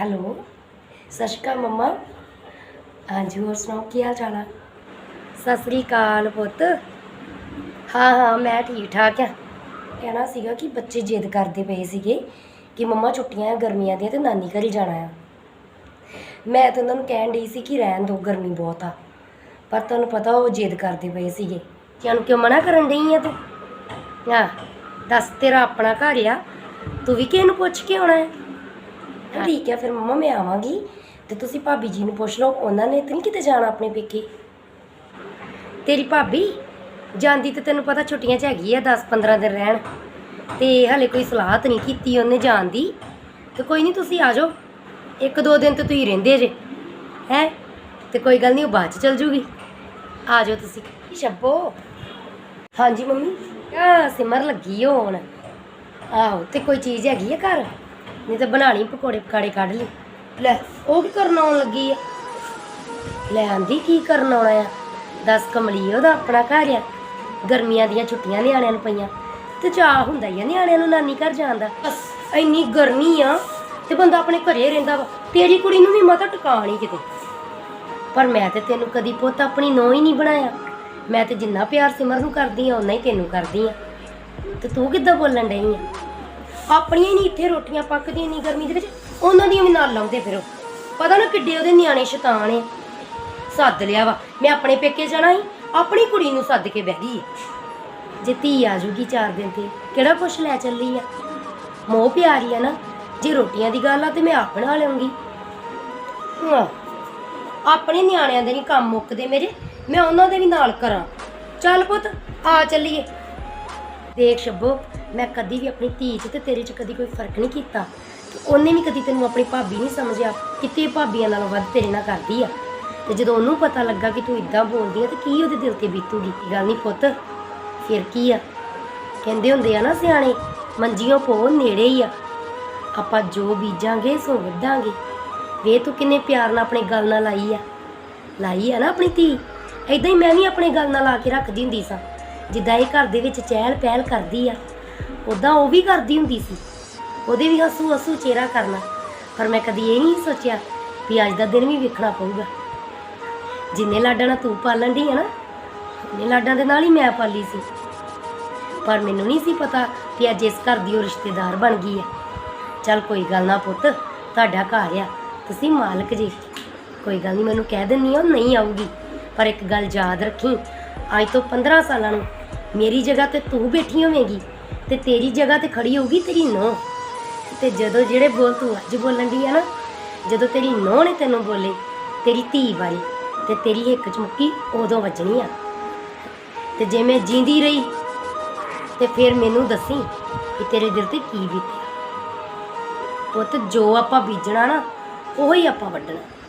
Hello, ਸਤਿ ਸ਼੍ਰੀ ਅਕਾਲ ਮੰਮਾ। ਹਾਂਜੀ, ਹੋਰ ਸੁਣਾਓ, ਕੀ ਹਾਲ ਚਾਲ ਆ? ਸਤਿ ਸ਼੍ਰੀ ਅਕਾਲ ਪੁੱਤ। ਹਾਂ ਹਾਂ, ਮੈਂ ਠੀਕ ਠਾਕ ਆ। ਕਹਿਣਾ ਸੀਗਾ ਕਿ ਬੱਚੇ ਜਿੱਦ ਕਰਦੇ ਪਏ ਸੀਗੇ ਕਿ ਮੰਮਾ ਛੁੱਟੀਆਂ ਆ, ਗਰਮੀਆਂ ਦੀਆਂ ਤੇ ਨਾਨੀ ਘਰ ਹੀ ਜਾਣਾ ਆ। ਮੈਂ ਤਾਂ ਉਹਨਾਂ ਨੂੰ ਕਹਿਣ ਡਈ ਸੀ ਕਿ ਰਹਿਣ ਦਿਓ, ਗਰਮੀ ਬਹੁਤ ਆ। ਪਰ ਤੁਹਾਨੂੰ ਪਤਾ ਉਹ ਜਿੱਦ ਕਰਦੇ ਪਏ ਸੀਗੇ ਕਿਉਂ ਕਿਉਂ ਮਨਾ ਕਰਨ ਡਈ ਆ ਤੂੰ? ਹਾਂ, ਦੱਸ ਤੇਰਾ ਆਪਣਾ ਘਰ ਆ। ਤੂੰ ਵੀ ਕਿਸੇ ਨੂੰ ਪੁੱਛ ਕੇ ਆਉਣਾ ਹੈ ਹਾਂ, ਠੀਕ ਹੈ ਫਿਰ ਮੰਮਾ ਮੈਂ ਆਵਾਂਗੀ ਤੇ ਤੁਸੀਂ ਭਾਬੀ ਜੀ ਨੂੰ ਪੁੱਛ ਲਓ ਉਹਨਾਂ ਨੇ ਤਾਂ ਨਹੀਂ ਕਿਤੇ ਜਾਣਾ ਆਪਣੇ ਪੇਕੇ? ਤੇਰੀ ਭਾਬੀ ਜਾਂਦੀ ਤੇ ਤੈਨੂੰ ਪਤਾ ਛੁੱਟੀਆਂ 'ਚ ਹੈਗੀ ਆ 10-15 ਦਿਨ ਰਹਿਣ ਤੇ ਹਲੇ ਕੋਈ ਸਲਾਹ ਤਾਂ ਨਹੀਂ ਕੀਤੀ ਉਹਨੇ ਜਾਣ ਦੀ। ਤੇ ਕੋਈ ਨਹੀਂ ਤੁਸੀਂ ਆ ਜਾਓ। ਇੱਕ ਦੋ ਦਿਨ ਤੇ ਤੁਸੀਂ ਰਹਿੰਦੇ ਜੇ ਹੈ? ਤੇ ਕੋਈ ਗੱਲ ਨਹੀਂ ਉਹ ਬਾਅਦ 'ਚ ਚਲ ਜੂਗੀ। ਆ ਜਾਓ ਤੁਸੀਂ। ਸ਼ੱਬੋ ਹਾਂਜੀ ਮੰਮੀ। ਆ ਸਿਮਰ ਲੱਗੀ ਹੋਣ। ਆਹੋ ਤੇ ਕੋਈ ਚੀਜ਼ ਹੈਗੀ ਆ ਘਰ? ਨਹੀਂ ਤਾਂ ਬਣਾ ਲਈ ਪਕੌੜੇ ਪਕਾੜੇ ਕੱਢ ਲਈ। ਲੈ, ਉਹ ਕੀ ਕਰਨ ਆਉਣ ਲੱਗੀ ਆ? ਲੈ ਆਂਦੀ, ਕੀ ਕਰਨ ਆਉਣਾ ਆ? ਦੱਸ ਕਮਲੀ, ਉਹਦਾ ਆਪਣਾ ਘਰ ਆ। ਗਰਮੀਆਂ ਦੀਆਂ ਛੁੱਟੀਆਂ ਨਿਆਣਿਆਂ ਨੂੰ ਪਈਆਂ। ਤੇ ਚਾਹ ਹੁੰਦਾ ਹੀ ਆ ਨਿਆਣਿਆਂ ਨੂੰ ਨਾਨੀ ਘਰ ਜਾਣ ਦਾ। ਬਸ, ਇੰਨੀ ਗਰਮੀ ਆ ਤੇ ਬੰਦਾ ਆਪਣੇ ਘਰੇ ਰਹਿੰਦਾ ਵਾ। ਤੇਰੀ ਕੁੜੀ ਨੂੰ ਵੀ ਮਤਾ ਟਿਕਾਣੀ ਕਿਤੇ। ਪਰ ਮੈਂ ਤੇ ਤੈਨੂੰ ਕਦੀ ਪੁੱਤ ਆਪਣੀ ਨੋ ਹੀ ਨਹੀਂ ਬਣਾਇਆ। ਮੈਂ ਤੇ ਜਿੰਨਾ ਪਿਆਰ ਸਿਮਰ ਨੂੰ ਕਰਦੀ ਆ ਉਨਾ ਹੀ ਤੈਨੂੰ ਕਰਦੀ ਆ। ਤੇ ਤੂੰ ਕਿੱਦਾਂ ਬੋਲਣ ਡਈ ਆ? ਆਪਣੀਆਂ ਹੀ ਨਹੀਂ, ਇੱਥੇ ਰੋਟੀਆਂ ਪੱਕਦੀਆਂ ਨਹੀਂ ਗਰਮੀ ਦੇ ਵਿੱਚ। ਉਹਨਾਂ ਦੀਆਂ ਵੀ ਨਾਲ ਲਾਉਂਦੇ ਫਿਰੋ। ਪਤਾ ਨਾ ਕਿੱਡੇ ਉਹਦੇ ਨਿਆਣੇ ਸ਼ੈਤਾਨ ਆ ਸੱਦ ਲਿਆ ਵਾ। ਮੈਂ ਆਪਣੇ ਪੇਕੇ ਜਾਣਾ ਸੀ, ਆਪਣੀ ਕੁੜੀ ਨੂੰ ਸੱਦ ਕੇ ਬਹਿ ਗਈ ਆ। ਜੇ ਧੀ ਆ ਜੂਗੀ ਚਾਰ ਦਿਨ ਤੇ, ਕਿਹੜਾ ਕੁਛ ਲੈ ਚੱਲੀ ਆ? ਮੋਹ ਪਿਆਰੀ ਆ ਨਾ। ਜੇ ਰੋਟੀਆਂ ਦੀ ਗੱਲ ਆ ਤੇ ਮੈਂ ਆਪ ਬਣਾ ਲਿਆਉਂਗੀ। ਹਾਂ। ਆਪਣੇ ਨਿਆਣਿਆਂ ਦੇ ਨਹੀਂ ਕੰਮ ਮੁੱਕਦੇ ਮੇਰੇ। ਮੈਂ ਉਹਨਾਂ ਦੇ ਵੀ ਨਾਲ ਕਰਾਂ। ਚੱਲ ਪੁੱਤ, ਆ ਚੱਲੀਏ। ਦੇਖ ਸ਼ੱਬੋ ਮੈਂ ਕਦੀ ਵੀ ਆਪਣੀ ਧੀ 'ਚ ਤੇ ਤੇਰੇ 'ਚ ਕਦੀ ਕੋਈ ਫ਼ਰਕ ਨਹੀਂ ਕੀਤਾ। ਉਹਨੇ ਵੀ ਕਦੀ ਤੈਨੂੰ ਆਪਣੀ ਭਾਬੀ ਨਹੀਂ ਸਮਝਿਆ ਕਿਤੇ ਭਾਬੀਆਂ ਨਾਲੋਂ ਵੱਧ ਤੇਰੇ ਨਾਲ ਕਰਦੀ ਆ। ਤੇ ਜਦੋਂ ਉਹਨੂੰ ਪਤਾ ਲੱਗਾ ਕਿ ਤੂੰ ਇਦਾਂ ਬੋਲਦੀ ਆ, ਤੇ ਕੀ ਉਹਦੇ ਦਿਲ ਤੇ ਬੀਤੂਗੀ? ਗੱਲ ਨਹੀਂ ਪੁੱਤ? ਫਿਰ ਕੀ ਆ? ਕਹਿੰਦੇ ਹੁੰਦੇ ਆ ਨਾ ਸਿਆਣੇ ਮੰਜੀਆਂ ਪੋ, ਨੇੜੇ ਹੀ ਆ। ਆਪਾਂ ਜੋ ਬੀਜਾਂਗੇ, ਸੋ ਵੱਢਾਂਗੇ ਵੇ, ਤੂੰ ਕਿੰਨੇ ਪਿਆਰ ਨਾਲ ਆਪਣੇ ਗੱਲ ਨਾਲ ਲਾਈ ਆ। ਲਾਈ ਆ ਨਾ ਆਪਣੀ ਧੀ? ਐਦਾਂ ਹੀ ਮੈਂ ਵੀ ਆਪਣੇ ਗੱਲ ਨਾਲ ਲਾ ਕੇ ਰੱਖਦੀ ਹੁੰਦੀ ਸਾਂ। ਜਿੱਦਾਂ ਇਹ ਘਰ ਦੇ ਵਿੱਚ ਚਹਿਲ ਪਹਿਲ ਕਰਦੀ ਆ। ਉਦਾਂ ਉਹ ਵੀ ਕਰਦੀ ਹੁੰਦੀ ਸੀ। ਉਹਦੇ ਵੀ ਹੱਸੂ ਹੱਸੂ ਚਿਹਰਾ ਕਰਨਾ। ਪਰ ਮੈਂ ਕਦੀ ਇਹ ਨਹੀਂ ਸੋਚਿਆ ਵੀ ਅੱਜ ਦਾ ਦਿਨ ਵੀ ਵੇਖਣਾ ਪਊਗਾ। ਜਿੰਨੇ ਲਾਡਾਂ ਨਾਲ ਤੂੰ ਪਾਲਣ ਦੀ ਹੈ ਨਾ, ਉਹਨੇ ਲਾਡਾਂ ਦੇ ਨਾਲ ਹੀ ਮੈਂ ਪਾਲੀ ਸੀ। ਪਰ ਮੈਨੂੰ ਨਹੀਂ ਸੀ ਪਤਾ ਕਿ ਅੱਜ ਇਸ ਘਰ ਦੀ ਉਹ ਰਿਸ਼ਤੇਦਾਰ ਬਣ ਗਈ ਹੈ ਚੱਲ ਕੋਈ ਗੱਲ ਨਾ ਪੁੱਤ, ਤੁਹਾਡਾ ਘਰ ਆ, ਤੁਸੀਂ ਮਾਲਕ ਜੀ। ਕੋਈ ਗੱਲ ਨਹੀਂ, ਮੈਨੂੰ ਕਹਿ ਦਿੰਨੀ ਆ, ਉਹ ਨਹੀਂ ਆਊਗੀ। ਪਰ ਇੱਕ ਗੱਲ ਯਾਦ ਰੱਖੀ, ਅੱਜ ਤੋਂ 15 ਸਾਲਾਂ ਨੂੰ ਮੇਰੀ ਜਗ੍ਹਾ ਤੇ ਤੂੰ ਬੈਠੀ ਹੋਵੇਂਗੀ। ਤੇ ਤੇਰੀ ਜਗ੍ਹਾ ਤੇ ਖੜੀ ਹੋਊਗੀ ਤੇਰੀ ਨੋਹ। ਤੇ ਜਦੋਂ ਜਿਹੜੇ ਬੋਲ ਤੂੰ ਅੱਜ ਬੋਲਣ ਦੀ ਆ ਨਾ, ਜਦੋਂ ਤੇਰੀ ਨੋਹ ਨੇ ਤੈਨੂੰ ਬੋਲੇ, ਤੇਰੀ ਧੀ ਬਾਰੇ, ਤੇ ਤੇਰੀ ਇੱਕ ਚ ਉਦੋਂ ਵੱਜਣੀ ਆ। ਤੇ ਜੇ ਮੈਂ ਜੀਂਦੀ ਰਹੀ, ਤੇ ਫਿਰ ਮੈਨੂੰ ਦੱਸੀ ਕਿ ਤੇਰੇ ਦਿਲ ਤੇ ਕੀ ਬੀਤਿਆ। ਪੁੱਤ, ਜੋ ਆਪਾਂ ਬੀਜਣਾ ਨਾ, ਉਹੀ ਆਪਾਂ ਵੱਢਣਾ।